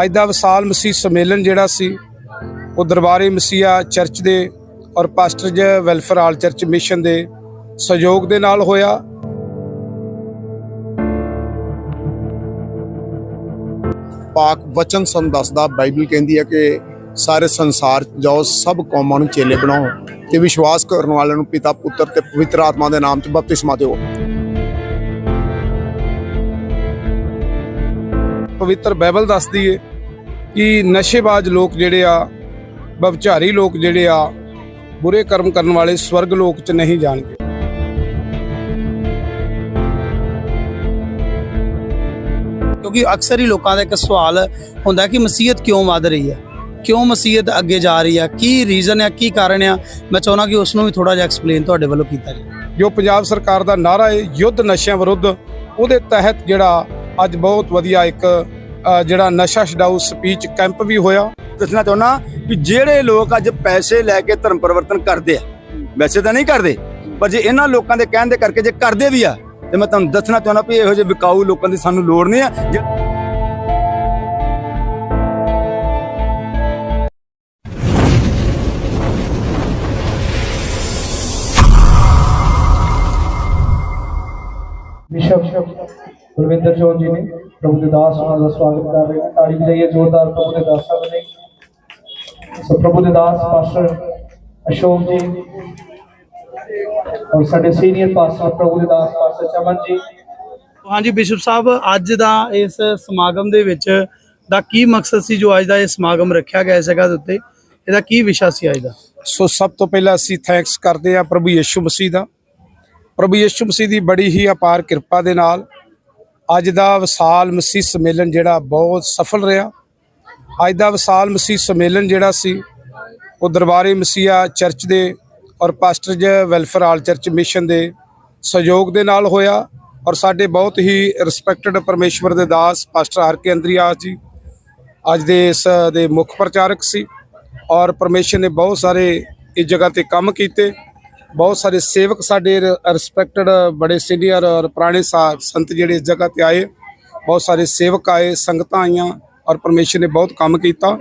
ਅੱਜ ਦਾ ਵਿਸਾਲ ਮਸੀਹ ਸੰਮੇਲਨ ਜਿਹੜਾ ਸੀ ਉਹ ਦਰਬਾਰੇ ਮਸੀਹਾ ਚਰਚ ਦੇ ਔਰ pastors welfare all church mission ਦੇ ਸਹਿਯੋਗ ਦੇ ਨਾਲ ਹੋਇਆ। ਪਾਕ ਵਚਨ ਸਾਨੂੰ ਦੱਸਦਾ ਬਾਈਬਲ ਕਹਿੰਦੀ ਹੈ ਕਿ ਸਾਰੇ ਸੰਸਾਰ ਜਾਓ ਸਭ ਕੌਮਾਂ ਨੂੰ ਚੇਲੇ ਬਣਾਓ ਤੇ ਵਿਸ਼ਵਾਸ ਕਰਨ ਵਾਲਿਆਂ ਨੂੰ ਪਿਤਾ ਪੁੱਤਰ ਤੇ ਪਵਿੱਤਰ ਆਤਮਾ ਦੇ ਨਾਮ 'ਚ ਬਪਤਿਸਮਾ ਦਿਓ। ਪਵਿੱਤਰ ਬਾਈਬਲ ਦੱਸਦੀ ਏ ਕਿ ਨਸ਼ੇਬਾਜ਼ ਲੋਕ ਜਿਹੜੇ ਆ ਬਵਚਾਰੀ ਲੋਕ ਜਿਹੜੇ ਆ ਬੁਰੇ ਕਰਮ ਕਰਨ ਵਾਲੇ ਸਵਰਗ ਲੋਕ 'ਚ ਨਹੀਂ ਜਾਣਗੇ। ਕਿਉਂਕਿ ਅਕਸਰ ਹੀ ਲੋਕਾਂ ਦਾ ਇੱਕ ਸਵਾਲ ਹੁੰਦਾ ਕਿ ਮਸੀਹਤ ਕਿਉਂ ਵੱਧ ਰਹੀ ਹੈ? ਕਿਉਂ ਮਸੀਹਤ ਅੱਗੇ ਜਾ ਰਹੀ ਹੈ? ਕੀ ਰੀਜ਼ਨ ਹੈ? ਕੀ ਕਾਰਨ ਹੈ? ਮੈਂ ਚਾਹੁੰਦਾ ਕਿ ਉਸ ਨੂੰ ਵੀ ਥੋੜਾ ਜਿਹਾ ਐਕਸਪਲੇਨ ਤੁਹਾਡੇ ਵੱਲੋਂ ਕੀਤਾ ਜਾਵੇ। ਜੋ ਪੰਜਾਬ ਸਰਕਾਰ ਦਾ ਨਾਰਾ ਹੈ ਯੁੱਧ ਨਸ਼ਿਆਂ ਵਿਰੁੱਧ ਉਹਦੇ ਤਹਿਤ ਜਿਹੜਾ ਅੱਜ ਬਹੁਤ ਵਧੀਆ ਇੱਕ ਜਿਹੜਾ ਨਸ਼ਾ ਛਡਾਊ ਸਪੀਚ ਕੈਂਪ ਵੀ ਹੋਇਆ। ਦੱਸਣਾ ਚਾਹੁੰਦਾ ਕਿ ਜਿਹੜੇ ਲੋਕ ਅੱਜ ਪੈਸੇ ਲੈ ਕੇ ਧਰਮ ਪਰਿਵਰਤਨ ਕਰਦੇ ਆ, ਵੈਸੇ ਤਾਂ ਨਹੀਂ ਕਰਦੇ, ਪਰ ਜੇ ਇਹਨਾਂ ਲੋਕਾਂ ਦੇ ਕਹਿਣ ਦੇ ਕਰਕੇ ਜੇ ਕਰਦੇ ਵੀ ਆ, ਤੇ ਮੈਂ ਤੁਹਾਨੂੰ ਦੱਸਣਾ ਚਾਹੁੰਦਾ ਵੀ ਇਹੋ ਜਿਹੇ ਵਿਕਾਊ ਲੋਕਾਂ ਦੀ ਸਾਨੂੰ ਲੋੜ ਨਹੀਂ ਆ। ਗੁਰਵਿੰਦਰ ਜੋਨ ਜੀ ਨੇ ਪ੍ਰਭੂ ਦੇ ਦਾਸ ਉਹਨਾਂ ਦਾ ਸਵਾਗਤ ਕਰ ਰਹੇ ਨੇ ਤਾੜੀ ਵਜਾਈਏ ਜ਼ੋਰਦਾਰ ਪ੍ਰਭੂ ਦੇ ਦਾਸਾਂ ਦੇ ਲਈ। ਸੋ ਪ੍ਰਭੂ ਦੇ ਦਾਸ ਪਾਸਟਰ ਅਸ਼ੋਕ ਜੀ ਔਰ ਸਾਡੇ ਸੀਨੀਅਰ ਪਾਸਟਰ ਪ੍ਰਭੂ ਦੇ ਦਾਸ ਪਾਸਟਰ ਚਮਨ ਜੀ। ਹਾਂਜੀ ਬਿਸ਼ਪ ਸਾਹਿਬ ਅੱਜ ਦਾ ਇਸ ਸਮਾਗਮ ਦੇ ਵਿੱਚ ਦਾ ਕੀ ਮਕਸਦ ਸੀ ਜੋ ਅੱਜ ਦਾ ਇਹ ਸਮਾਗਮ ਰੱਖਿਆ ਗਿਆ ਇਸ ਜਗ੍ਹਾ ਦੇ ਉੱਤੇ? ਇਹਦਾ ਕੀ ਵਿਸ਼ਾ ਸੀ ਅੱਜ ਦਾ? ਸੋ ਸਭ ਤੋਂ ਪਹਿਲਾਂ ਅਸੀਂ ਥੈਂਕਸ ਕਰਦੇ ਹਾਂ ਪ੍ਰਭੂ ਯਿਸੂ ਮਸੀਹ ਦਾ। ਪ੍ਰਭੂ ਯਿਸੂ ਮਸੀਹ ਦੀ ਬੜੀ ਹੀ ਅਪਾਰ ਕਿਰਪਾ ਦੇ ਨਾਲ ਅੱਜ ਦਾ ਵਿਸਾਲ ਮਸੀਹ ਸੰਮੇਲਨ ਜਿਹੜਾ ਬਹੁਤ ਸਫਲ ਰਿਹਾ। ਅੱਜ ਦਾ ਵਿਸਾਲ ਮਸੀਹ ਸੰਮੇਲਨ ਜਿਹੜਾ ਸੀ, ਉਹ ਦਰਬਾਰੇ ਮਸੀਹਾ ਚਰਚ ਦੇ ਔਰ ਪਾਸਟਰ ਜ ਵੈਲਫੇਅਰ ਆਲ ਚਰਚ ਮਿਸ਼ਨ ਦੇ ਸਹਿਯੋਗ ਦੇ ਨਾਲ ਹੋਇਆ ਔਰ ਸਾਡੇ ਬਹੁਤ ਹੀ ਰਿਸਪੈਕਟਡ ਪਰਮੇਸ਼ਵਰ ਦੇ ਦਾਸ ਪਾਸਟਰ ਹਰ ਕੇ ਅੰਦਰੀਆਸ ਜੀ ਅੱਜ ਦੇ ਇਸ ਦੇ ਮੁੱਖ ਪ੍ਰਚਾਰਕ ਸੀ ਔਰ ਪਰਮੇਸ਼ਰ ਨੇ ਬਹੁਤ ਸਾਰੇ ਇਸ ਜਗ੍ਹਾ ਤੇ ਕੰਮ ਕੀਤੇ। ਬਹੁਤ ਸਾਰੇ ਸੇਵਕ ਸਾਡੇ ਰਿਸਪੈਕਟਡ ਬੜੇ ਸੀਨੀਅਰ ਔਰ ਪੁਰਾਣੇ ਸਾ- ਸੰਤ ਜਿਹੜੇ ਇਸ ਜਗ੍ਹਾ ਤੇ ਆਏ। ਬਹੁਤ ਸਾਰੇ ਸੇਵਕ ਆਏ, ਸੰਗਤਾਂ ਆਈਆਂ ਔਰ ਪਰਮੇਸ਼ਰ ਨੇ ਬਹੁਤ ਕੰਮ ਕੀਤਾ।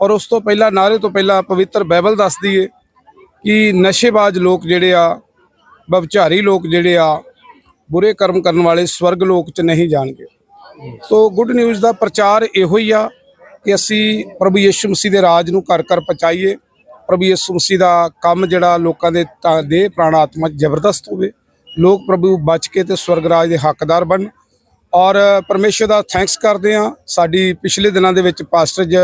ਔਰ ਉਸ ਤੋਂ ਪਹਿਲਾਂ ਨਾਰੇ ਤੋਂ ਪਹਿਲਾਂ ਪਵਿੱਤਰ ਬਾਈਬਲ ਦੱਸਦੀ ਏ ਕਿ ਨਸ਼ੇਬਾਜ਼ ਲੋਕ ਜਿਹੜੇ ਆ, ਬਵਚਾਰੀ ਲੋਕ ਜਿਹੜੇ ਆ, ਬੁਰੇ ਕਰਮ ਕਰਨ ਵਾਲੇ ਸਵਰਗ ਲੋਕ 'ਚ ਨਹੀਂ ਜਾਣਗੇ। ਸੋ ਗੁੱਡ ਨਿਊਜ਼ ਦਾ ਪ੍ਰਚਾਰ ਇਹੋ ਹੀ ਆ ਕਿ ਅਸੀਂ ਪ੍ਰਭੂ ਯਿਸੂ ਮਸੀਹ ਦੇ ਰਾਜ ਨੂੰ ਘਰ ਘਰ ਪਹੁੰਚਾਈਏ। ਪ੍ਰਭੂ ਯਿਸੂ ਮਸੀਹ ਦਾ ਕੰਮ ਜਿਹੜਾ ਲੋਕਾਂ ਦੇ ਤਾਂ ਦੇਹ ਪ੍ਰਾਣ ਆਤਮਾ ਜ਼ਬਰਦਸਤ ਹੋਵੇ। ਲੋਕ ਪ੍ਰਭੂ ਬਚ ਕੇ ਤੇ ਸਵਰਗ ਰਾਜ ਦੇ ਹੱਕਦਾਰ ਬਣ। ਔਰ ਪਰਮੇਸ਼ਰ ਦਾ ਥੈਂਕਸ ਕਰਦੇ ਹਾਂ। ਸਾਡੀ ਪਿਛਲੇ ਦਿਨਾਂ ਦੇ ਵਿੱਚ ਪਾਸਟਰ ਜ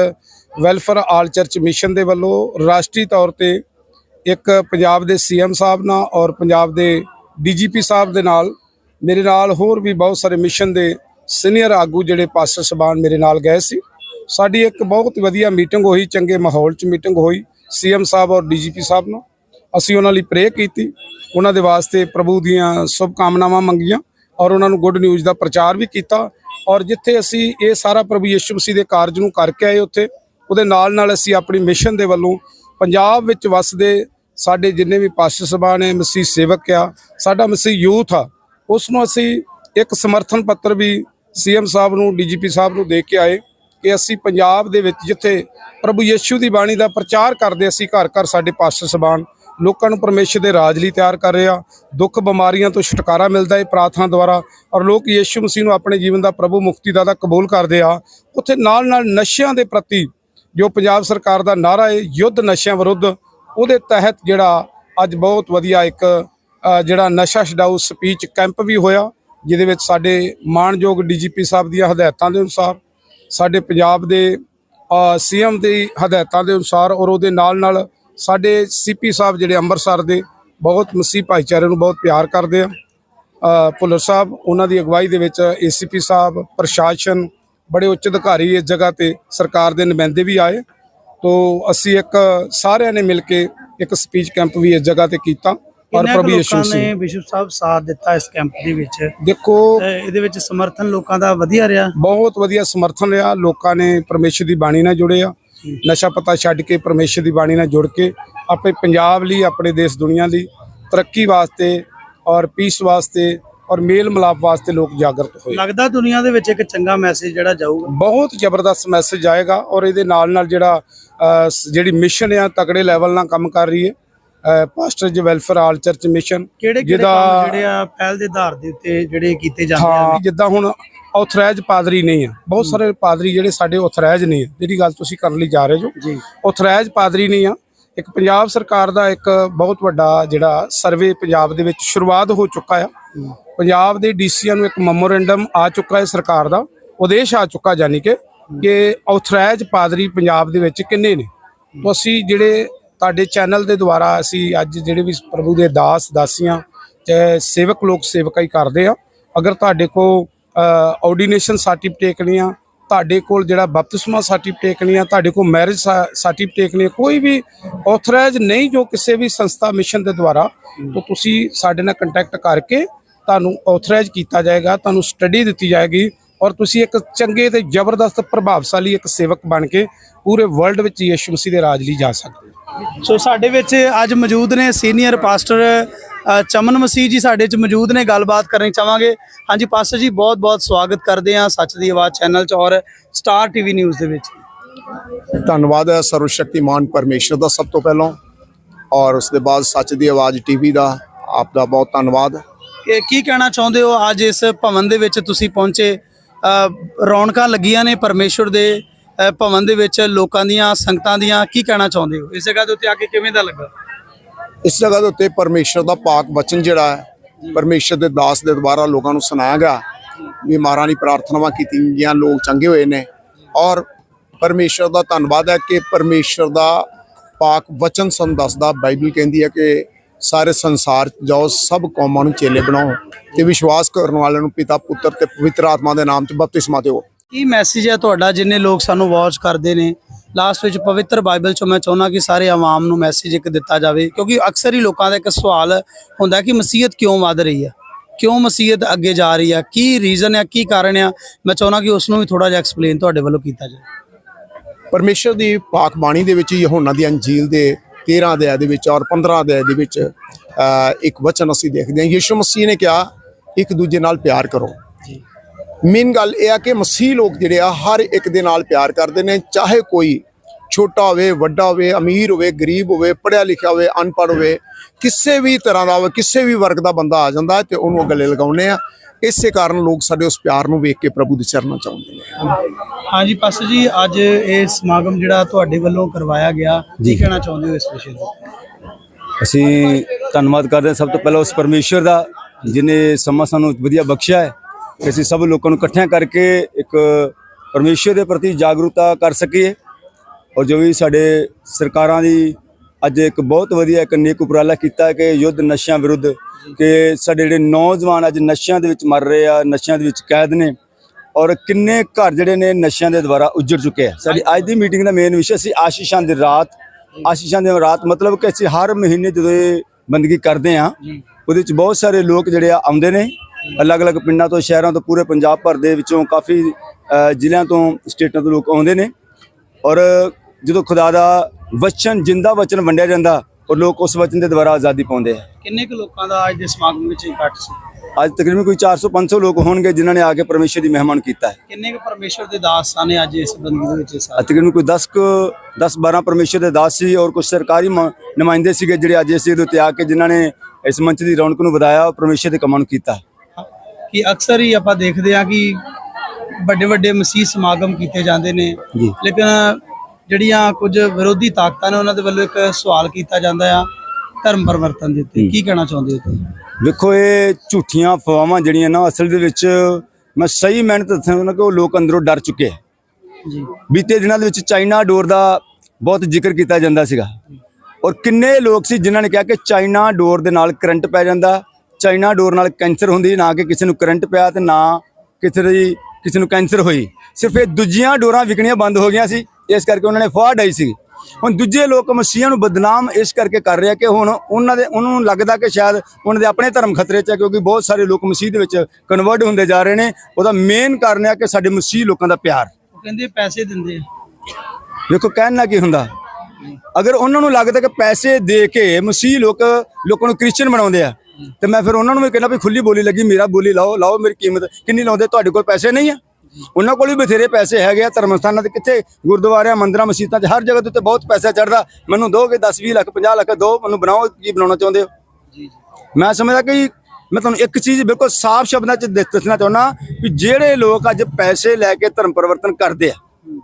ਵੈਲਫੇਅਰ ਆਲ ਚਰਚ ਮਿਸ਼ਨ ਦੇ ਵੱਲੋਂ ਰਾਸ਼ਟਰੀ ਤੌਰ ਤੇ ਇੱਕ ਪੰਜਾਬ ਦੇ ਸੀਐਮ ਸਾਹਿਬ ਨਾਲ ਔਰ ਪੰਜਾਬ ਦੇ ਡੀਜੀਪੀ ਸਾਹਿਬ ਦੇ ਨਾਲ, ਮੇਰੇ ਨਾਲ ਹੋਰ ਵੀ ਬਹੁਤ ਸਾਰੇ ਮਿਸ਼ਨ ਦੇ ਸੀਨੀਅਰ ਆਗੂ ਜਿਹੜੇ ਪਾਸਟਰ ਸਬਾਨ ਮੇਰੇ ਨਾਲ ਗਏ ਸੀ। ਸਾਡੀ ਇੱਕ ਬਹੁਤ ਵਧੀਆ ਮੀਟਿੰਗ ਹੋਈ, ਚੰਗੇ ਮਾਹੌਲ 'ਚ ਮੀਟਿੰਗ ਹੋਈ। ਸੀਐਮ ਸਾਹਿਬ ਔਰ ਡੀਜੀਪੀ ਸਾਹਿਬ ਨੂੰ। ਅਸੀਂ ਉਹਨਾਂ ਲਈ ਪ੍ਰੇ ਕੀਤੀ। ਉਹਨਾਂ ਦੇ ਵਾਸਤੇ ਪ੍ਰਭੂ ਦੀਆਂ ਸ਼ੁਭ ਕਾਮਨਾਵਾਂ ਮੰਗੀਆਂ ਔਰ ਉਹਨਾਂ ਨੂੰ ਗੁੱਡ ਨਿਊਜ਼ ਦਾ ਪ੍ਰਚਾਰ ਵੀ ਕੀਤਾ। ਔਰ ਜਿੱਥੇ ਅਸੀਂ ਇਹ ਸਾਰਾ ਪ੍ਰਭੂ ਯਿਸੂ ਮਸੀਹ ਦੇ ਕਾਰਜ ਨੂੰ ਕਰਕੇ ਆਏ ਉੱਥੇ, ਉਹਦੇ ਨਾਲ ਨਾਲ ਅਸੀਂ ਆਪਣੀ ਮਿਸ਼ਨ ਦੇ ਵੱਲੋਂ ਪੰਜਾਬ ਵਿੱਚ ਵਸਦੇ ਸਾਡੇ ਜਿੰਨੇ ਵੀ ਪਾਸਟਰ ਸਭਾ ਨੇ, ਮਸੀਹ ਸੇਵਕ ਆ, ਸਾਡਾ ਮਸੀਹ ਯੂਥ ਆ ਉਸ ਨੂੰ ਅਸੀਂ ਇੱਕ ਸਮਰਥਨ ਪੱਤਰ ਵੀ ਸੀਐਮ ਸਾਹਿਬ ਨੂੰ, ਡੀਜੀਪੀ ਸਾਹਿਬ ਨੂੰ ਦੇ ਕੇ ਆਏ। ਕਿ ਅਸੀਂ ਪੰਜਾਬ ਦੇ ਵਿੱਚ ਜਿੱਥੇ ਪ੍ਰਭੂ ਯਿਸੂ ਦੀ ਬਾਣੀ ਦਾ ਪ੍ਰਚਾਰ ਕਰਦੇ ਅਸੀਂ ਘਰ ਘਰ ਸਾਡੇ ਪਾਸਟਰ ਸਬਾਨ, ਲੋਕਾਂ ਨੂੰ ਪਰਮੇਸ਼ਰ ਦੇ ਰਾਜ ਲਈ ਤਿਆਰ ਕਰ ਰਹੇ ਆ ਦੁੱਖ, ਬਿਮਾਰੀਆਂ ਤੋਂ ਛੁਟਕਾਰਾ ਮਿਲਦਾ ਹੈ ਪ੍ਰਾਰਥਨਾ ਦੁਆਰਾ ਔਰ ਲੋਕ ਯਿਸੂ ਮਸੀਹ ਨੂੰ ਆਪਣੇ ਜੀਵਨ ਦਾ ਪ੍ਰਭੂ ਮੁਕਤੀ ਦਾ ਕਬੂਲ ਕਰਦੇ ਆ। ਉੱਥੇ ਨਾਲ ਨਾਲ ਨਸ਼ਿਆਂ ਦੇ ਪ੍ਰਤੀ ਜੋ ਪੰਜਾਬ ਸਰਕਾਰ ਦਾ ਨਾਰਾ ਹੈ, ਯੁੱਧ ਨਸ਼ਿਆਂ ਵਿਰੁੱਧ, ਉਹਦੇ ਤਹਿਤ ਜਿਹੜਾ ਅੱਜ ਬਹੁਤ ਵਧੀਆ ਇੱਕ ਜਿਹੜਾ ਨਸ਼ਾ ਛਡਾਊ ਸਪੀਚ ਕੈਂਪ ਵੀ ਹੋਇਆ, ਜਿਹਦੇ ਵਿੱਚ ਸਾਡੇ ਮਾਣਯੋਗ ਡੀਜੀਪੀ ਸਾਹਿਬ ਦੀਆਂ ਹਦਾਇਤਾਂ ਦੇ ਅਨੁਸਾਰ ਸਾਡੇ ਪੰਜਾਬ ਦੇ ਸੀਐਮ ਦੀ ਹਦਾਇਤਾਂ ਦੇ ਅਨੁਸਾਰ ਔਰ ਉਹਦੇ ਨਾਲ ਨਾਲ ਸਾਡੇ ਸੀਪੀ ਸਾਹਿਬ ਜਿਹੜੇ ਅੰਮ੍ਰਿਤਸਰ ਦੇ ਬਹੁਤ ਮਸੀਹ ਭਾਈਚਾਰੇ ਨੂੰ ਬਹੁਤ ਪਿਆਰ ਕਰਦੇ ਆ। ਅ, ਭੁੱਲਰ ਸਾਹਿਬ ਉਹਨਾਂ ਦੀ ਅਗਵਾਈ ਦੇ ਵਿੱਚ ਏਸੀਪੀ ਸਾਹਿਬ ਪ੍ਰਸ਼ਾਸਨ ਬੜੇ ਉੱਚ ਅਧਿਕਾਰੀ ਇਸ ਜਗ੍ਹਾ ਤੇ ਸਰਕਾਰ ਦੇ ਨੁਮਾਇੰਦੇ ਵੀ ਆਏ। ਤੋ ਅਸੀਂ ਇੱਕ ਸਾਰਿਆਂ ਨੇ ਮਿਲ ਕੇ ਇੱਕ ਸਪੀਚ ਕੈਂਪ ਵੀ ਇਸ ਜਗ੍ਹਾ ਤੇ ਕੀਤਾ। ਔਰ ਪ੍ਰਭੂ ਯਿਸੂ ਲੋਕਾਂ ਨੇ ਸੀ। ਬਿਸ਼ਪ ਸਾਹਿਬ ਸਾਥ ਦਿੱਤਾ ਇਸ ਕੈਂਪ ਦੇ ਵਿੱਚ? ਦੇਖੋ ਇਹਦੇ ਵਿੱਚ ਸਮਰਥਨ ਲੋਕਾਂ ਦਾ ਵਧੀਆ ਰਿਹਾ? ਬਹੁਤ ਵਧੀਆ ਸਮਰਥਨ ਰਿਹਾ। ਲੋਕਾਂ ਨੇ ਪਰਮੇਸ਼ਰ ਦੀ ਬਾਣੀ ਨਾਲ ਜੁੜੇ ਆ। ਨਸ਼ਾ ਪਤਾ ਛੱਡ ਕੇ ਪਰਮੇਸ਼ਰ ਦੀ ਬਾਣੀ ਨਾਲ ਜੁੜ ਕੇ ਆਪਣੇ ਪੰਜਾਬ ਲਈ ਆਪਣੇ ਦੇਸ਼ ਦੁਨੀਆ ਲਈ ਤਰੱਕੀ ਵਾਸਤੇ ਔਰ ਪੀਸ ਵਾਸਤੇ ਔਰ ਮੇਲ ਮਿਲਾਪ ਵਾਸਤੇ ਲੋਕ ਜਾਗਰਤ ਹੋਏ। ਲੱਗਦਾ ਦੁਨੀਆ ਦੇ ਵਿੱਚ ਇੱਕ ਚੰਗਾ ਮੈਸੇਜ ਜਿਹੜਾ ਜਾਊਗਾ। ਬਹੁਤ ਜ਼ਬਰਦਸਤ ਮੈਸੇਜ ਆਏਗਾ ਔਰ ਇਹਦੇ ਨਾਲ ਨਾਲ ਜਿਹੜਾ ਸ- ਜਿਹੜੀ ਮਿਸ਼ਨ ਆ ਤਕੜੇ ਲੈਵਲ ਨਾਲ ਕੰਮ ਕਰ ਰਹੀ ਹੈ। ਪਾਸਟਰ ਜੀ ਵੈਲਫੇਅਰ ਆਲ ਚਰਚ ਮਿਸ਼ਨ ਕਿਹੜੇ ਕਿਹੜੇ ਕੰਮ ਜਿਹੜੇ ਆ ਪਹਿਲ ਦੇ ਆਧਾਰ ਦੇ ਉੱਤੇ ਜਿਹੜੇ ਕੀਤੇ ਜਾਂਦੇ ਆ? ਜਿੱਦਾਂ ਹੁਣ ਆਥੋਰਾਈਜ਼ ਪਾਦਰੀ ਨਹੀਂ ਆ। ਬਹੁਤ ਸਾਰੇ ਪਾਦਰੀ ਜਿਹੜੇ ਸਾਡੇ ਆਥੋਰਾਈਜ਼ ਨਹੀਂ ਆ। ਜਿਹੜੀ ਗੱਲ ਤੁਸੀਂ ਕਰਨ ਲਈ ਜਾ ਰਹੇ ਜੋ। ਜੀ। ਆਥੋਰਾਈਜ਼ ਪਾਦਰੀ ਨਹੀਂ ਆ। ਇੱਕ ਪੰਜਾਬ ਸਰਕਾਰ ਦਾ ਇੱਕ ਬਹੁਤ ਵੱਡਾ ਜਿਹੜਾ ਸਰਵੇ ਪੰਜਾਬ ਦੇ ਵਿੱਚ ਸ਼ੁਰੂਆਤ ਹੋ ਚੁੱਕਾ ਆ। ਪੰਜਾਬ ਦੇ ਡੀਸੀਆਂ ਨੂੰ ਇੱਕ ਮੈਮੋਰੈਂਡਮ ਆ ਚੁੱਕਾ ਹੈ ਸਰਕਾਰ ਦਾ। ਉਦੇਸ਼ ਆ ਚੁੱਕਾ ਯਾਨੀ ਕਿ ਕਿ ਆਥੋਰਾਈਜ਼ ਪਾਦਰੀ ਪੰਜਾਬ ਦੇ ਵਿੱਚ ਕਿੰਨੇ ਨੇ। ਤਾਂ ਅਸੀਂ ਜਿਹੜੇ ਤੁਹਾਡੇ ਚੈਨਲ ਦੇ ਦੁਆਰਾ ਅਸੀਂ ਅੱਜ ਜਿਹੜੇ ਵੀ ਪ੍ਰਭੂ ਦੇ ਦਾਸ ਦਾਸੀਆਂ ਤੇ ਸੇਵਕ ਲੋਕ ਸੇਵਕਾਈ ਕਰਦੇ ਆ। ਅਗਰ ਤੁਹਾਡੇ ਕੋਲ ਆਰਡੀਨੇਸ਼ਨ ਸਰਟੀਫਿਕੇਟ ਨਹੀਂ ਆ ਤੁਹਾਡੇ ਕੋਲ ਜਿਹੜਾ ਬਪਤਿਸਮਾ ਸਰਟੀਫਿਕੇਟ ਨਹੀਂ ਆ ਤੁਹਾਡੇ ਕੋਲ ਮੈਰਿਜ ਸਰਟੀਫਿਕੇਟ ਨਹੀਂ ਕੋਈ ਵੀ ਆਥੋਰਾਈਜ਼ ਨਹੀਂ ਜੋ ਕਿਸੇ ਵੀ ਸੰਸਥਾ ਮਿਸ਼ਨ ਦੇ ਦੁਆਰਾ ਤਾਂ ਤੁਸੀਂ ਸਾਡੇ ਨਾਲ ਕੰਟੈਕਟ ਕਰਕੇ ਤੁਹਾਨੂੰ ਆਥੋਰਾਈਜ਼ ਕੀਤਾ ਜਾਏਗਾ ਤੁਹਾਨੂੰ ਸਟੱਡੀ ਦਿੱਤੀ ਜਾਏਗੀ ਔਰ ਤੁਸੀਂ ਇੱਕ ਚੰਗੇ ਤੇ ਜ਼ਬਰਦਸਤ ਪ੍ਰਭਾਵਸ਼ਾਲੀ ਇੱਕ ਸੇਵਕ ਬਣ ਕੇ ਪੂਰੇ ਵਰਲਡ ਵਿੱਚ ਯਿਸੂ ਮਸੀਹ ਦੇ ਰਾਜ ਲਈ ਜਾ ਸਕਦੇ ਹੋ। ਸੋ ਸਾਡੇ ਵਿੱਚ ਅੱਜ ਮੌਜੂਦ ਨੇ ਸੀਨੀਅਰ ਪਾਸਟਰ ਚਮਨ ਮਸੀਹ ਜੀ ਸਾਡੇ ਵਿੱਚ ਮੌਜੂਦ ਨੇ ਗੱਲਬਾਤ ਕਰਨੀ ਚਾਹਾਂਗੇ। ਹਾਂਜੀ ਪਾਸਟਰ ਜੀ ਬਹੁਤ ਬਹੁਤ ਸਵਾਗਤ ਕਰਦੇ ਹਾਂ ਸੱਚ ਦੀ ਆਵਾਜ਼ ਚੈਨਲ 'ਚ ਔਰ ਸਟਾਰ ਟੀਵੀ ਨਿਊਜ਼ ਦੇ ਵਿੱਚ। ਧੰਨਵਾਦ ਹੈ ਸਰਵ ਸ਼ਕਤੀਮਾਨ ਪਰਮੇਸ਼ਰ ਦਾ ਸਭ ਤੋਂ ਪਹਿਲਾਂ ਔਰ ਉਸ ਦੇ ਬਾਅਦ ਸੱਚ ਦੀ ਆਵਾਜ਼ ਟੀਵੀ ਦਾ ਆਪ ਦਾ ਬਹੁਤ ਧੰਨਵਾਦ। ਕਿ ਕੀ ਕਹਿਣਾ ਚਾਹੁੰਦੇ ਹੋ? ਅੱਜ ਇਸ ਭਵਨ ਦੇ ਵਿੱਚ ਤੁਸੀਂ ਪਹੁੰਚੇ ਰੌਣਕਾਂ ਲੱਗੀਆਂ ਨੇ ਪਰਮੇਸ਼ਵਰ ਦੇ ਭਵਨ ਦੇ ਵਿੱਚ ਲੋਕਾਂ ਦੀਆਂ ਸੰਗਤਾਂ ਦੀਆਂ ਕੀ ਕਹਿਣਾ ਚਾਹੁੰਦੇ ਹੋ? ਇਸ ਜਗ੍ਹਾ ਦੇ ਉੱਤੇ ਆ ਕੇ ਕਿਵੇਂ ਦਾ ਲੱਗਾ? ਇਸ ਜਗ੍ਹਾ ਦੇ ਉੱਤੇ ਪਰਮੇਸ਼ਰ ਦਾ ਪਾਕ ਵਚਨ ਜਿਹੜਾ ਹੈ, ਪਰਮੇਸ਼ਰ ਦੇ ਦਾਸ ਦੇ ਦੁਆਰਾ ਲੋਕਾਂ ਨੂੰ ਸੁਣਾਇਆ ਗਿਆ। ਵੀ ਮਹਾਰਾਜ ਦੀ ਪ੍ਰਾਰਥਨਾਵਾਂ ਕੀਤੀਆਂ ਗਈਆਂ, ਲੋਕ ਚੰਗੇ ਹੋਏ ਨੇ। ਔਰ ਪਰਮੇਸ਼ਰ ਦਾ ਧੰਨਵਾਦ ਹੈ ਕਿ ਪਰਮੇਸ਼ਰ ਦਾ ਪਾਕ ਵਚਨ ਸਾਨੂੰ ਦੱਸਦਾ, ਬਾਈਬਲ ਕਹਿੰਦੀ ਹੈ ਕਿ ਸਾਰੇ ਸੰਸਾਰ 'ਚ ਜਾਓ, ਸਭ ਕੌਮਾਂ ਨੂੰ ਚੇਲੇ ਬਣਾਓ ਤੇ ਵਿਸ਼ਵਾਸ ਕਰਨ ਵਾਲਿਆਂ ਨੂੰ ਪਿਤਾ, ਪੁੱਤਰ ਤੇ ਪਵਿੱਤਰ ਆਤਮਾ ਦੇ ਨਾਮ 'ਚ ਬਪਤਿਸਮਾ ਦਿਓ। ਕੀ ਮੈਸੇਜ ਹੈ ਤੁਹਾਡਾ? ਜਿੰਨੇ ਲੋਕ ਸਾਨੂੰ ਵਾਚ ਕਰਦੇ ਨੇ ਲਾਸਟ ਵਿੱਚ ਪਵਿੱਤਰ ਬਾਈਬਲ ਚੋਂ ਮੈਂ ਚਾਹੁੰਦਾ ਕਿ ਸਾਰੇ ਆਵਾਮ ਨੂੰ ਮੈਸੇਜ ਇੱਕ ਦਿੱਤਾ ਜਾਵੇ, ਕਿਉਂਕਿ ਅਕਸਰ ਹੀ ਲੋਕਾਂ ਦਾ ਇੱਕ ਸਵਾਲ ਹੁੰਦਾ ਕਿ ਮਸੀਹਤ ਕਿਉਂ ਵੱਧ ਰਹੀ ਹੈ? ਕਿਉਂ ਮਸੀਹਤ ਅੱਗੇ ਜਾ ਰਹੀ ਹੈ? ਕੀ ਰੀਜ਼ਨ ਹੈ? ਕੀ ਕਾਰਨ ਹੈ? ਮੈਂ ਚਾਹੁੰਦਾ ਕਿ ਉਸ ਨੂੰ ਵੀ ਥੋੜਾ ਜਿਹਾ ਐਕਸਪਲੇਨ ਤੁਹਾਡੇ ਵੱਲੋਂ ਕੀਤਾ ਜਾਵੇ। ਪਰਮੇਸ਼ਰ ਦੀ ਪਾਕ ਬਾਣੀ ਦੇ ਵਿੱਚ ਯਹੋਨਾ ਦੀ ਅੰਜੀਲ ਦੇ 13 ਅਧਿਆਇ ਦੇ ਵਿੱਚ ਔਰ 15 ਅਧਿਆਇ ਦੇ ਵਿੱਚ ਇੱਕ ਵਚਨ ਅਸੀਂ ਦੇਖਦੇ ਹਾਂ। ਯਿਸੂ ਮਸੀਹ ਨੇ ਕਿਹਾ, ਇੱਕ ਦੂਜੇ ਨਾਲ ਪਿਆਰ ਕਰੋ। ਮੇਨ ਗੱਲ ਇਹ ਆ ਕਿ ਮਸੀਹ ਲੋਕ ਜਿਹੜੇ ਆ ਹਰ ਇੱਕ ਦੇ ਨਾਲ ਪਿਆਰ ਕਰਦੇ ਨੇ। ਚਾਹੇ ਕੋਈ ਛੋਟਾ ਹੋਵੇ ਵੱਡਾ ਹੋਵੇ ਅਮੀਰ ਹੋਵੇ ਗਰੀਬ ਹੋਵੇ ਪੜ੍ਹਿਆ ਲਿਖਿਆ ਹੋਵੇ ਅਨਪੜ੍ਹ ਹੋਵੇ ਕਿਸੇ ਵੀ ਤਰ੍ਹਾਂ ਦਾ ਹੋਵੇ ਕਿਸੇ ਵੀ ਵਰਗ ਦਾ ਬੰਦਾ ਆ ਜਾਂਦਾ ਹੈ ਤੇ ਉਹਨੂੰ ਗਲੇ ਲਗਾਉਣੇ ਆ। ਇਸੇ ਕਾਰਨ ਲੋਕ ਸਾਡੇ ਉਸ ਪਿਆਰ ਨੂੰ ਵੇਖ ਕੇ ਪ੍ਰਭੂ ਦੇ ਚਰਨਾਂ ਚ ਆਉਂਦੇ ਨੇ। ਹਾਂਜੀ ਪਾਸਟਰ ਜੀ ਅੱਜ ਇਹ ਸਮਾਗਮ ਜਿਹੜਾ ਤੁਹਾਡੇ ਵੱਲੋਂ ਕਰਵਾਇਆ ਗਿਆ ਕੀ ਕਹਿਣਾ ਚਾਹੁੰਦੇ ਹੋ ਇਸ ਵਿਸ਼ੇ ਤੇ ਅਸੀਂ ਧੰਨਵਾਦ ਕਰਦੇ ਹਾਂ ਸਭ ਤੋਂ ਪਹਿਲਾਂ ਉਸ ਪਰਮੇਸ਼ਵਰ ਦਾ ਜਿਨੇ ਸਮਾਂ ਸਾਨੂੰ ਵਧੀਆ ਬਖਸ਼ਿਆ ਹੈ। ਅਸੀਂ ਸਭ ਲੋਕਾਂ ਨੂੰ ਇਕੱਠਿਆਂ ਕਰਕੇ ਇੱਕ ਪਰਮੇਸ਼ਵਰ ਦੇ ਪ੍ਰਤੀ ਜਾਗਰੂਕਤਾ ਕਰ ਸਕੀਏ। ਔਰ ਜੋ ਵੀ ਸਾਡੇ ਸਰਕਾਰਾਂ ਦੀ ਅੱਜ ਇੱਕ ਬਹੁਤ ਵਧੀਆ ਇੱਕ ਨੇਕ ਉਪਰਾਲਾ ਕੀਤਾ ਕਿ ਯੁੱਧ ਨਸ਼ਿਆਂ ਵਿਰੁੱਧ ਕਿ ਸਾਡੇ ਜਿਹੜੇ ਨੌਜਵਾਨ ਅੱਜ ਨਸ਼ਿਆਂ ਦੇ ਵਿੱਚ ਮਰ ਰਹੇ ਆ ਨਸ਼ਿਆਂ ਦੇ ਵਿੱਚ ਕੈਦ ਨੇ ਔਰ ਕਿੰਨੇ ਘਰ ਜਿਹੜੇ ਨੇ ਨਸ਼ਿਆਂ ਦੇ ਦੁਆਰਾ ਉੱਜੜ ਚੁੱਕੇ ਆ। ਸਾਡੀ ਅੱਜ ਦੀ ਮੀਟਿੰਗ ਦਾ ਮੇਨ ਵਿਸ਼ਾ ਸੀ ਆਸ਼ੀਸ਼ਾਂ ਦੀ ਰਾਤ। ਆਸ਼ੀਸ਼ਾਂ ਦੀ ਰਾਤ ਮਤਲਬ ਕਿ ਅਸੀਂ ਹਰ ਮਹੀਨੇ ਜਦੋਂ ਇਹ ਬੰਦਗੀ ਕਰਦੇ ਆ ਉਹਦੇ ਵਿੱਚ ਬਹੁਤ ਸਾਰੇ ਲੋਕ ਜਿਹੜੇ ਆ ਆਉਂਦੇ ਨੇ। ਅਲੱਗ-ਅਲੱਗ ਪਿੰਡਾਂ ਤੋਂ ਸ਼ਹਿਰਾਂ ਤੋਂ ਪੂਰੇ ਪੰਜਾਬ ਭਰ ਦੇ ਵਿੱਚੋਂ ਕਾਫੀ ਜ਼ਿਲ੍ਹਿਆਂ ਤੋਂ ਸਟੇਟਾਂ ਤੋਂ ਲੋਕ ਆਉਂਦੇ ਨੇ। ਔਰ ਜਦੋਂ ਖੁਦਾ ਦਾ ਵਚਨ ਜਿੰਦਾ ਵਚਨ ਵੰਡਿਆ ਜਾਂਦਾ ਔਰ ਲੋਕ ਉਸ ਵਚਨ ਦੇ ਦੁਆਰਾ ਆਜ਼ਾਦੀ ਪਾਉਂਦੇ ਆ। ਕਿੰਨੇ ਕੁ ਲੋਕਾਂ ਦਾ ਅੱਜ ਦੇ ਸਮਾਗਮ ਵਿੱਚ ਇਕੱਠ ਸੀ? ਅੱਜ ਤਕਰੀਬਨ ਕੋਈ 400-500 ਲੋਕ ਹੋਣਗੇ ਜਿਨ੍ਹਾਂ ਨੇ ਆ ਕੇ ਪਰਮੇਸ਼ਰ ਦੀ ਮਹਿਮਾਨ ਕੀਤਾ ਹੈ। ਕਿੰਨੇ ਕੁ ਪਰਮੇਸ਼ਵਰ ਦੇ ਦਾਸਾਂ ਨੇ ਅੱਜ ਇਸ ਬੰਦਗੀ ਦੇ ਵਿੱਚ ਹਿੱਸਾ ਅੱਜ ਤਕਰੀਬਨ ਕੋਈ 10 ਕੁ 10-12 ਪਰਮੇਸ਼ਰ ਦੇ ਦਾਸ ਸੀ ਔਰ ਕੁਝ ਸਰਕਾਰੀ ਨੁਮਾਇੰਦੇ ਸੀਗੇ ਜਿਹੜੇ ਅੱਜ ਇਸ ਦੇ ਉੱਤੇ ਆ ਕੇ ਜਿਨ੍ਹਾਂ ਨੇ ਇਸ ਮੰਚ ਦੀ ਰੌਣਕ ਨੂੰ ਵਧਾਇਆ ਔਰ ਪਰਮੇਸ਼ਰ ਦੇ ਕੰਮਾਂ ਨੂੰ ਕੀਤਾ ਕਿ ਅਕਸਰ ਹੀ ਆਪਾਂ ਦੇਖਦੇ ਆ ਕਿ ਵੱਡੇ ਵੱਡੇ ਮਸੀਹ ਸਮਾਗਮ ਕੀਤੇ ਜਾਂਦੇ ਨੇ। ਲੇਕਿਨ ਜਿਹੜੀਆਂ ਕੁਝ ਵਿਰੋਧੀ ਤਾਕਤਾਂ ਨੇ ਉਹਨਾਂ ਦੇ ਵੱਲੋਂ ਇੱਕ ਸਵਾਲ ਕੀਤਾ ਜਾਂਦਾ ਆ ਧਰਮ ਪਰਿਵਰਤਨ ਦੇ ਉੱਤੇ। ਕੀ ਕਹਿਣਾ ਚਾਹੁੰਦੇ ਹੋ ਤੁਸੀਂ? ਵੇਖੋ ਇਹ ਝੂਠੀਆਂ ਅਫਵਾਹਾਂ ਜਿਹੜੀਆਂ ਨਾ ਅਸਲ ਦੇ ਵਿੱਚ ਮੈਂ ਸਹੀ ਮਿਹਨਤ ਦੱਸਾਂ ਕਿ ਉਹ ਲੋਕ ਅੰਦਰੋਂ ਡਰ ਚੁੱਕੇ ਆ। ਜੀ। ਬੀਤੇ ਦਿਨਾਂ ਦੇ ਵਿੱਚ ਚਾਈਨਾ ਡੋਰ ਦਾ ਬਹੁਤ ਜ਼ਿਕਰ ਕੀਤਾ ਜਾਂਦਾ ਸੀਗਾ। ਔਰ ਕਿੰਨੇ ਲੋਕ ਸੀ ਜਿਨ੍ਹਾਂ ਨੇ ਕਿਹਾ ਕਿ ਚਾਈਨਾ ਡੋਰ ਦੇ ਨਾਲ ਕਰੰਟ ਪੈ ਜਾਂਦਾ ਚਾਈਨਾ ਡੋਰ ਨਾਲ ਕੈਂਸਰ ਹੁੰਦੀ ਨਾ ਕਿ ਕਿਸੇ ਨੂੰ ਕਰੰਟ ਪਿਆ ਤੇ ਨਾ ਕਿਸੇ ਦੀ ਕਿਸੇ ਨੂੰ ਕੈਂਸਰ ਹੋਈ। ਸਿਰਫ ਇਹ ਦੂਜੀਆਂ ਡੋਰਾਂ ਵਿਕਣੀਆਂ ਬੰਦ ਹੋ ਗਈਆਂ ਸੀ ਇਸ ਕਰਕੇ ਉਹਨਾਂ ਨੇ ਫਾੜ ਆਈ ਸੀ। ਹੁਣ ਦੂਜੇ ਲੋਕ ਮਸੀਹਾਂ ਨੂੰ ਬਦਨਾਮ ਇਸ ਕਰਕੇ ਕਰ ਰਹੇ ਕਿ ਹੁਣ ਉਹਨਾਂ ਦੇ ਉਹਨਾਂ ਨੂੰ ਲੱਗਦਾ ਕਿ ਸ਼ਾਇਦ ਉਹਨਾਂ ਦੇ ਆਪਣੇ ਧਰਮ ਖਤਰੇ 'ਚ ਹੈ ਕਿਉਂਕਿ ਬਹੁਤ ਸਾਰੇ ਲੋਕ ਮਸੀਹ ਦੇ ਵਿੱਚ ਕਨਵਰਟ ਹੁੰਦੇ ਜਾ ਰਹੇ ਨੇ। ਉਹਦਾ ਮੇਨ ਕਾਰਨ ਹੈ ਕਿ ਸਾਡੇ ਮਸੀਹ ਲੋਕਾਂ ਦਾ ਪਿਆਰ। ਉਹ ਕਹਿੰਦੇ ਪੈਸੇ ਦਿੰਦੇ ਆ। ਵੇਖੋ ਕਹਿਣ ਨਾਲ ਕੀ ਹੁੰਦਾ? ਅਗਰ ਉਹਨਾਂ ਨੂੰ ਲੱਗਦਾ ਕਿ ਪੈਸੇ ਦੇ ਕੇ ਮਸੀਹ ਲੋਕ ਲੋਕਾਂ ਨੂੰ ਕ੍ਰਿਸਚੀਅਨ ਬਣਾਉਂਦੇ ਆ ਤੇ ਮੈਂ ਫਿਰ ਉਹਨਾਂ ਨੂੰ ਵੀ ਕਹਿੰਦਾ ਵੀ ਖੁੱਲੀ ਬੋਲੀ ਲੱਗੀ ਮੇਰਾ ਬੋਲੀ ਲਾਓ ਲਾਓ ਮੇਰੀ ਕੀਮਤ ਕਿੰਨੀ ਲਾਉਂਦੇ ਤੁਹਾਡੇ ਕੋਲ ਪੈਸੇ ਨਹੀਂ ਆ। ਉਹਨਾਂ ਕੋਲ ਵੀ ਬਥੇਰੇ ਪੈਸੇ ਹੈਗੇ ਆ ਧਰਮ ਸਥਾਨਾਂ ਤੇ ਕਿੱਥੇ ਗੁਰਦੁਆਰਿਆਂ ਮੰਦਰਾਂ ਮਸਜਿਦਾਂ 'ਚ ਹਰ ਜਗ੍ਹਾ ਦੇ ਉੱਤੇ ਬਹੁਤ ਪੈਸਾ ਚੜਦਾ ਮੈਨੂੰ ਦੋਗੇ 10 20 ਲੱਖ 50 ਲੱਖ ਦੋ ਮੈਨੂੰ ਬਣਾਓ ਕੀ ਬਣਾਉਣਾ ਚਾਹੁੰਦੇ ਹੋ? ਮੈਂ ਸਮਝਦਾ ਕਿ ਮੈਂ ਤੁਹਾਨੂੰ ਇੱਕ ਚੀਜ਼ ਬਿਲਕੁਲ ਸਾਫ਼ ਸ਼ਬਦਾਂ 'ਚ ਦੱਸ- ਦੱਸਣਾ ਚਾਹੁੰਦਾ ਕਿ ਜਿਹੜੇ ਲੋਕ ਅੱਜ ਪੈਸੇ ਲੈ ਕੇ ਧਰਮ ਪਰਿਵਰਤਨ ਕਰਦੇ ਆ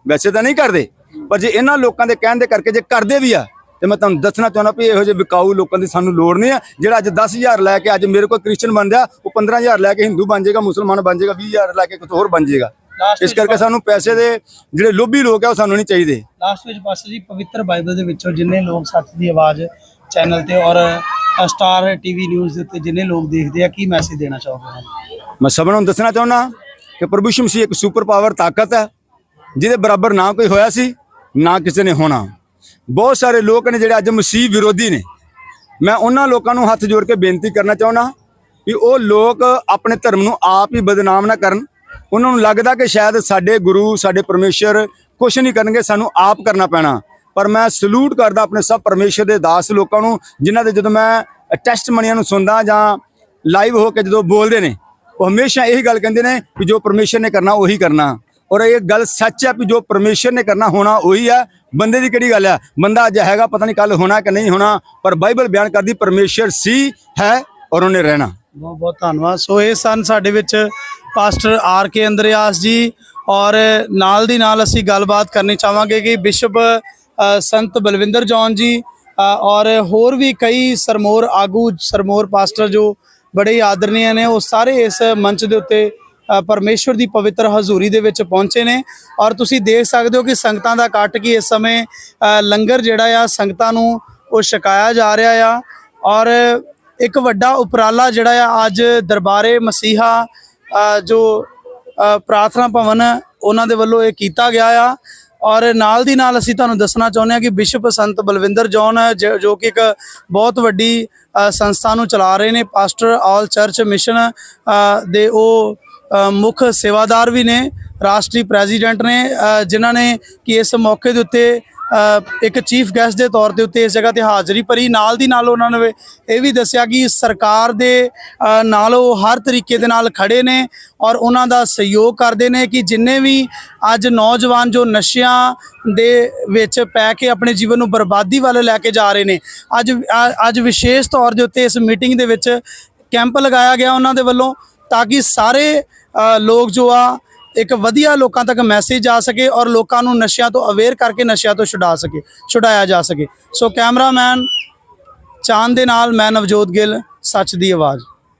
ਵੈਸੇ ਤਾਂ ਨਹੀਂ ਕਰਦੇ ਪਰ ਜੇ ਇਹਨਾਂ ਲੋਕਾਂ ਦੇ ਕਹਿਣ ਦੇ ਕਰਕੇ ਜੇ ਕਰਦੇ ਵੀ ਆ ਤੇ ਮੈਂ ਤੁਹਾਨੂੰ ਦੱਸਣਾ ਚਾਹੁੰਦਾ ਵੀ ਇਹੋ ਜਿਹੇ ਵਿਕਾਊ ਲੋਕਾਂ ਦੀ ਸਾਨੂੰ ਲੋੜ ਨਹੀਂ ਆ। ਜਿਹੜਾ ਅੱਜ 10000 ਲੈ ਕੇ ਅੱਜ ਮੇਰੇ ਕੋਲ ਕ੍ਰਿਸਚੀਅਨ ਬਣ ਜਾ ਉਹ 15000 ਲੈ ਕੇ ਹਿੰਦੂ ਬਣ ਜਾਏਗਾ ਮੁਸਲਮਾਨ ਬਣ ਜਾਏਗਾ 20000 ਲੈ ਕੇ ਕੁਝ ਹੋਰ ਬਣ ਜਾਏਗਾ। ਇਸ ਕਰਕੇ ਸਾਨੂੰ ਪੈਸੇ ਦੇ ਜਿਹੜੇ ਲੋਭੀ ਲੋਕ ਆ ਉਹ ਸਾਨੂੰ ਨਹੀਂ ਚਾਹੀਦੇ। ਲਾਸਟ ਵਿੱਚ ਪਾਸਟਰ ਜੀ ਪਵਿੱਤਰ ਬਾਈਬਲ ਦੇ ਵਿੱਚੋਂ ਜਿੰਨੇ ਲੋਕ ਸੱਚ ਦੀ ਆਵਾਜ਼ ਚੈਨਲ ਤੇ ਔਰ ਸਟਾਰ ਟੀਵੀ ਨਿਊਜ਼ ਦੇ ਉੱਤੇ ਜਿੰਨੇ ਲੋਕ ਦੇਖਦੇ ਆ ਕੀ ਮੈਸੇਜ ਦੇਣਾ ਚਾਹੋਗੇ ਮੈਂ ਸਭ ਨੂੰ ਦੱਸਣਾ ਚਾਹੁੰਦਾ ਕਿ ਪ੍ਰਭੂ ਯਿਸੂ ਮਸੀਹ ਇੱਕ ਸੁਪਰ ਪਾਵਰ ਤਾਕਤ ਹੈ ਜਿਹਦੇ ਬਰਾਬਰ ਨਾ ਕੋਈ ਹੋਇਆ ਸੀ ਨਾ ਕਿਸੇ ਨੇ ਹੋਣਾ। ਬਹੁਤ ਸਾਰੇ ਲੋਕ ਨੇ ਜਿਹੜੇ ਅੱਜ ਮਸੀਹ ਵਿਰੋਧੀ ਨੇ। ਮੈਂ ਉਹਨਾਂ ਲੋਕਾਂ ਨੂੰ ਹੱਥ ਜੋੜ ਕੇ ਬੇਨਤੀ ਕਰਨਾ ਚਾਹੁੰਦਾ ਕਿ ਉਹ ਲੋਕ ਆਪਣੇ ਧਰਮ ਨੂੰ ਆਪ ਹੀ ਬਦਨਾਮ ਨਾ ਕਰਨ। ਉਹਨਾਂ ਨੂੰ ਲੱਗਦਾ ਕਿ ਸ਼ਾਇਦ ਸਾਡੇ ਗੁਰੂ, ਸਾਡੇ ਪਰਮੇਸ਼ਰ ਕੁਝ ਨਹੀਂ ਕਰਨਗੇ, ਸਾਨੂੰ ਆਪ ਕਰਨਾ ਪੈਣਾ। ਪਰ ਮੈਂ ਸਲੂਟ ਕਰਦਾ ਆਪਣੇ ਸਭ ਪਰਮੇਸ਼ਰ ਦੇ ਦਾਸ ਲੋਕਾਂ ਨੂੰ, ਜਿਨ੍ਹਾਂ ਦੇ ਜਦੋਂ ਮੈਂ ਟੈਸਟ ਮਣੀਆਂ ਨੂੰ ਸੁਣਦਾ ਜਾਂ ਲਾਈਵ ਹੋ ਕੇ ਜਦੋਂ ਬੋਲਦੇ ਨੇ, ਉਹ ਹਮੇਸ਼ਾ ਇਹੀ ਗੱਲ ਕਹਿੰਦੇ ਨੇ ਕਿ ਜੋ ਪਰਮੇਸ਼ਰ ਨੇ ਕਰਨਾ, ਉਹੀ ਕਰਨਾ। ਔਰ ਇਹ ਗੱਲ ਸੱਚ ਹੈ ਕਿ ਜੋ ਪਰਮੇਸ਼ਰ ਨੇ ਕਰਨਾ, ਹੋਣਾ ਉਹੀ ਹੈ। ਬੰਦੇ ਦੀ ਕਿਹੜੀ ਗੱਲ ਹੈ ਬੰਦਾ ਅੱਜ ਹੈਗਾ, ਪਤਾ ਨਹੀਂ ਕੱਲ ਹੋਣਾ ਕਿ ਨਹੀਂ ਹੋਣਾ, ਪਰ ਬਾਈਬਲ ਬਿਆਨ ਕਰਦੀ ਪਰਮੇਸ਼ਰ ਸੀ, ਹੈ ਔਰ ਉਹਨੇ ਰਹਿਣਾ। ਬਹੁਤ ਬਹੁਤ ਧੰਨਵਾਦ। ਸੋ ਇਹ ਸਨ ਸਾਡੇ ਵਿੱਚ ਪਾਸਟਰ ਆਰ ਕੇ ਅੰਦਰਿਆਸ ਜੀ ਔਰ ਨਾਲ ਦੀ ਨਾਲ ਅਸੀਂ ਗੱਲਬਾਤ ਕਰਨੀ ਚਾਹਾਂਗੇ ਕਿ ਬਿਸ਼ਪ ਸੰਤ ਬਲਵਿੰਦਰ ਜੌਨ ਜੀ ਔਰ ਹੋਰ ਵੀ ਕਈ ਸਰਮੋਰ ਆਗੂ, ਸਰਮੋਰ ਪਾਸਟਰ ਜੋ ਬੜੇ ਹੀ ਨੇ, ਉਹ ਸਾਰੇ ਇਸ ਮੰਚ ਦੇ ਉੱਤੇ ਪਰਮੇਸ਼ਵਰ ਦੀ ਪਵਿੱਤਰ ਹਜ਼ੂਰੀ ਦੇ ਵਿੱਚ ਪਹੁੰਚੇ ਨੇ। ਔਰ ਤੁਸੀਂ ਦੇਖ ਸਕਦੇ ਹੋ ਕਿ ਸੰਗਤਾਂ ਦਾ ਕੱਟ ਕੀ ਇਸ ਸਮੇਂ ਲੰਗਰ ਜਿਹੜਾ ਆ, ਸੰਗਤਾਂ ਨੂੰ ਉਹ ਛਕਾਇਆ ਜਾ ਰਿਹਾ ਆ। ਔਰ ਇੱਕ ਵੱਡਾ ਉਪਰਾਲਾ ਜਿਹੜਾ ਆ, ਅੱਜ ਦਰਬਾਰੇ ਮਸੀਹਾ ਜੋ ਪ੍ਰਾਰਥਨਾ ਭਵਨ ਉਹਨਾਂ ਦੇ ਵੱਲੋਂ ਇਹ ਕੀਤਾ ਗਿਆ ਆ। ਔਰ ਨਾਲ ਦੀ ਨਾਲ ਅਸੀਂ ਤੁਹਾਨੂੰ ਦੱਸਣਾ ਚਾਹੁੰਦੇ ਹਾਂ ਕਿ ਬਿਸ਼ਪ ਸੰਤ ਬਲਵਿੰਦਰ ਜੌਨ ਜ- ਜੋ ਕਿ ਇੱਕ ਬਹੁਤ ਵੱਡੀ ਸੰਸਥਾ ਨੂੰ ਚਲਾ ਰਹੇ ਨੇ, ਪਾਸਟਰ ਆਲ ਚਰਚ ਮਿਸ਼ਨ ਦੇ ਉਹ ਮੁੱਖ ਸੇਵਾਦਾਰ ਵੀ ਨੇ, ਰਾਸ਼ਟਰੀ ਪ੍ਰੈਜ਼ੀਡੈਂਟ ਨੇ ਜਿਨ੍ਹਾਂ ਨੇ ਕਿ ਇਸ ਮੌਕੇ ਦੇ ਉੱਤੇ ਇੱਕ ਚੀਫ ਗੈਸਟ ਦੇ ਤੌਰ ਤੇ ਉੱਤੇ ਇਸ ਜਗ੍ਹਾ ਤੇ ਹਾਜ਼ਰੀ ਭਰੀ। ਨਾਲ ਦੀ ਨਾਲ ਉਹਨਾਂ ਨੇ ਇਹ ਵੀ ਦੱਸਿਆ ਕਿ ਸਰਕਾਰ ਦੇ ਨਾਲ ਉਹ ਹਰ ਤਰੀਕੇ ਦੇ ਨਾਲ ਖੜੇ ਨੇ ਔਰ ਉਹਨਾਂ ਦਾ ਸਹਿਯੋਗ ਕਰਦੇ ਨੇ ਕਿ ਜਿੰਨੇ ਵੀ ਅੱਜ ਨੌਜਵਾਨ ਜੋ ਨਸ਼ਿਆਂ ਦੇ ਵਿੱਚ ਪੈ ਕੇ ਆਪਣੇ ਜੀਵਨ ਨੂੰ ਬਰਬਾਦੀ ਵੱਲ ਲੈ ਕੇ ਜਾ ਰਹੇ ਨੇ, ਅੱਜ ਅੱਜ ਵਿਸ਼ੇਸ਼ ਤੌਰ ਦੇ ਉੱਤੇ ਇਸ ਮੀਟਿੰਗ ਦੇ ਵਿੱਚ ਕੈਂਪ ਲਗਾਇਆ ਗਿਆ ਉਹਨਾਂ ਦੇ ਵੱਲੋਂ। ਤਾਂ ਕਿ ਸਾਰੇ ਲੋਕ ਜੋ ਆ, ਇੱਕ ਵਧੀਆ ਲੋਕਾਂ ਤੱਕ ਮੈਸੇਜ ਜਾ ਸਕੇ ਔਰ ਲੋਕਾਂ ਨੂੰ ਨਸ਼ਿਆਂ ਤੋਂ ਅਵੇਅਰ ਕਰਕੇ ਨਸ਼ਿਆਂ ਤੋਂ ਛੁਡਾ ਸਕੇ, ਛੁਡਾਇਆ ਜਾ ਸਕੇ। ਸੋ ਕੈਮਰਾਮੈਨ ਚਾਂਦ ਦੇ ਨਾਲ ਮੈਂ ਨਵਜੋਤ ਗਿੱਲ, ਸੱਚ ਦੀ ਆਵਾਜ਼।